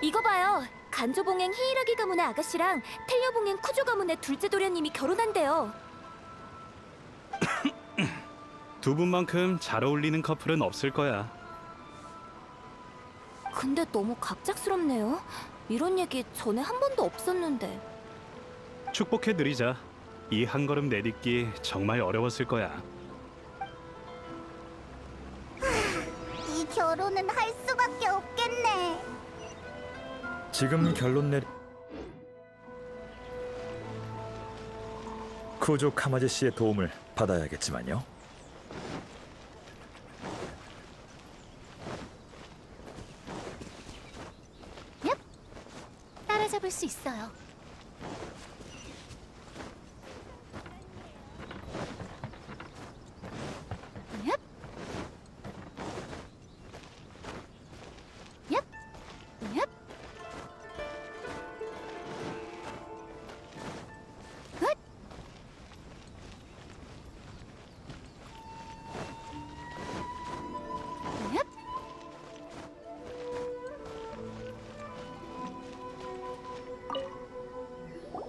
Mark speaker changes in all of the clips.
Speaker 1: 이거 봐요. 간조봉행 히이라기 가문의 아가씨랑 텔려봉행 쿠조 가문의 둘째 도련님이 결혼한대요.
Speaker 2: 두 분만큼 잘 어울리는 커플은 없을 거야.
Speaker 1: 근데 너무 갑작스럽네요. 이런 얘기 전에 한 번도 없었는데.
Speaker 2: 축복해 드리자. 이 한 걸음 내딛기 정말 어려웠을 거야.
Speaker 3: 이 결혼은 할 수밖에 없겠네.
Speaker 4: 지금 결론 내리 쿠조 카마지 씨의 도움을 받아야겠지만요.
Speaker 1: 따라잡을 수 있어요.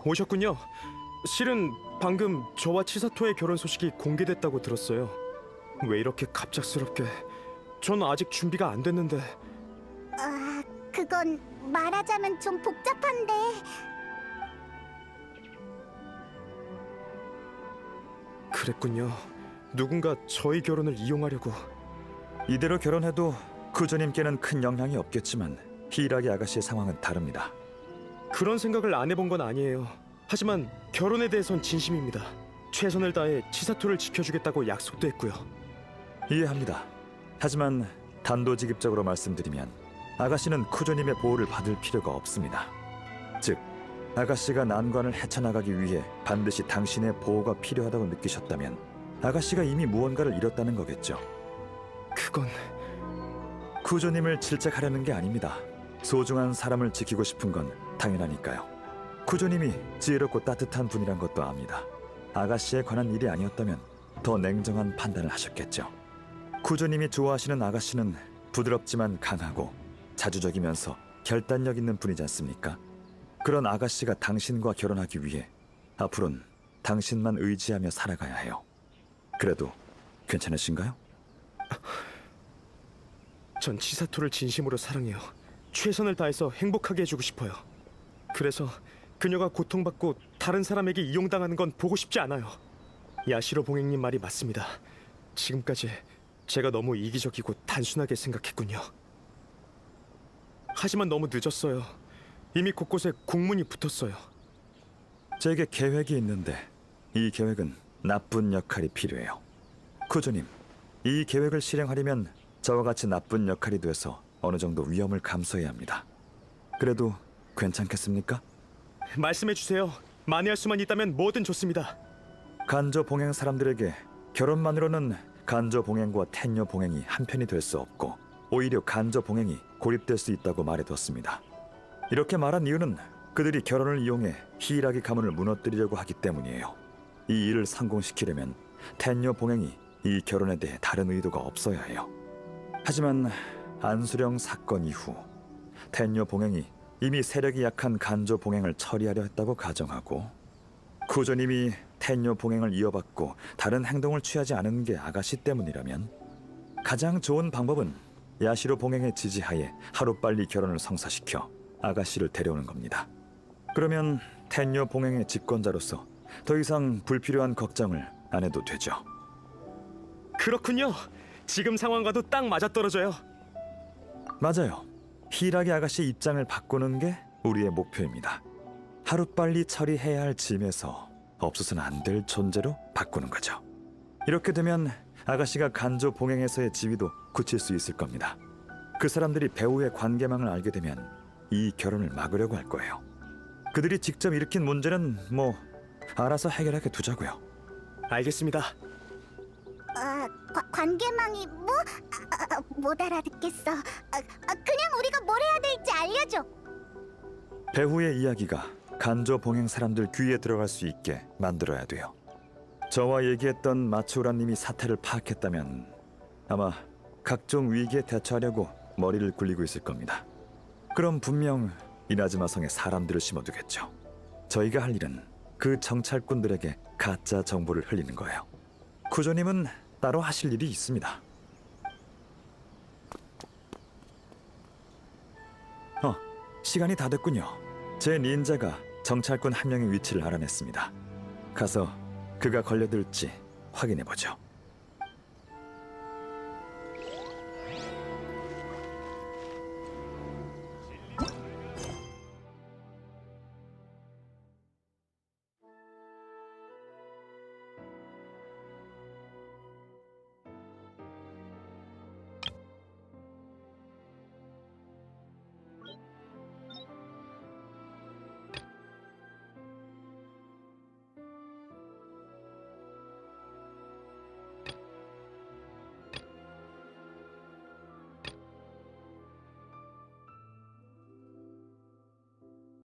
Speaker 5: 오셨군요. 실은 방금 저와 치사토의 결혼 소식이 공개됐다고 들었어요. 왜 이렇게 갑작스럽게? 전 아직 준비가 안 됐는데
Speaker 3: 아, 그건 말하자면 좀 복잡한데.
Speaker 5: 그랬군요. 누군가 저희 결혼을 이용하려고
Speaker 4: 이대로 결혼해도 쿠조님께는 큰 영향이 없겠지만 히라기 아가씨의 상황은 다릅니다.
Speaker 5: 그런 생각을 안 해본 건 아니에요. 하지만 결혼에 대해선 진심입니다. 최선을 다해 치사토를 지켜주겠다고 약속도 했고요.
Speaker 4: 이해합니다. 하지만 단도직입적으로 말씀드리면 아가씨는 쿠조님의 보호를 받을 필요가 없습니다. 즉, 아가씨가 난관을 헤쳐나가기 위해 반드시 당신의 보호가 필요하다고 느끼셨다면 아가씨가 이미 무언가를 잃었다는 거겠죠.
Speaker 5: 그건
Speaker 4: 쿠조님을 질책하려는 게 아닙니다. 소중한 사람을 지키고 싶은 건 당연하니까요. 쿠조님이 지혜롭고 따뜻한 분이란 것도 압니다. 아가씨에 관한 일이 아니었다면 더 냉정한 판단을 하셨겠죠. 쿠조님이 좋아하시는 아가씨는 부드럽지만 강하고 자주적이면서 결단력 있는 분이지 않습니까? 그런 아가씨가 당신과 결혼하기 위해 앞으로는 당신만 의지하며 살아가야 해요. 그래도 괜찮으신가요?
Speaker 5: 전 치사토를 진심으로 사랑해요. 최선을 다해서 행복하게 해주고 싶어요. 그래서 그녀가 고통받고 다른 사람에게 이용당하는 건 보고 싶지 않아요. 야시로 봉행님 말이 맞습니다. 지금까지 제가 너무 이기적이고 단순하게 생각했군요. 하지만 너무 늦었어요. 이미 곳곳에 공문이 붙었어요.
Speaker 4: 제게 계획이 있는데 이 계획은 나쁜 역할이 필요해요. 쿠조님, 이 계획을 실행하려면 저와 같이 나쁜 역할이 돼서 어느 정도 위험을 감수해야 합니다. 그래도 괜찮겠습니까?
Speaker 5: 말씀해 주세요. 만회할 수만 있다면 뭐든 좋습니다.
Speaker 4: 간조 봉행 사람들에게 결혼만으로는 간조 봉행과 텐녀 봉행이 한편이 될 수 없고 오히려 간조 봉행이 고립될 수 있다고 말해뒀습니다. 이렇게 말한 이유는 그들이 결혼을 이용해 히이라기 가문을 무너뜨리려고 하기 때문이에요. 이 일을 성공시키려면 텐녀 봉행이 이 결혼에 대해 다른 의도가 없어야 해요. 하지만 안수령 사건 이후 텐녀 봉행이 이미 세력이 약한 간조 봉행을 처리하려 했다고 가정하고 쿠조님이 텐녀 봉행을 이어받고 다른 행동을 취하지 않은 게 아가씨 때문이라면 가장 좋은 방법은 야시로 봉행의 지지하에 하루빨리 결혼을 성사시켜 아가씨를 데려오는 겁니다. 그러면 텐녀 봉행의 집권자로서 더 이상 불필요한 걱정을 안 해도 되죠.
Speaker 5: 그렇군요. 지금 상황과도 딱 맞아떨어져요.
Speaker 4: 맞아요. 히라기 아가씨 입장을 바꾸는 게 우리의 목표입니다. 하루빨리 처리해야 할 짐에서 없어서는 안 될 존재로 바꾸는 거죠. 이렇게 되면 아가씨가 간조 봉행에서의 지위도 굳힐 수 있을 겁니다. 그 사람들이 배우의 관계망을 알게 되면 이 결혼을 막으려고 할 거예요. 그들이 직접 일으킨 문제는 뭐 알아서 해결하게 두자고요.
Speaker 5: 알겠습니다.
Speaker 3: 아, 과- 관계망이 뭐? 아, 아, 못 알아듣겠어. 아, 아, 그냥 우리가 뭘 해야 될지 알려줘.
Speaker 4: 배후의 이야기가 간조 봉행 사람들 귀에 들어갈 수 있게 만들어야 돼요. 저와 얘기했던 마츠우라님이 사태를 파악했다면 아마 각종 위기에 대처하려고 머리를 굴리고 있을 겁니다. 그럼 분명 이나즈마 성에 사람들을 심어두겠죠. 저희가 할 일은 그 정찰꾼들에게 가짜 정보를 흘리는 거예요. 쿠조님은 따로 하실 일이 있습니다. 시간이 다 됐군요. 제 닌자가 정찰꾼 한 명의 위치를 알아냈습니다. 가서 그가 걸려들지 확인해 보죠.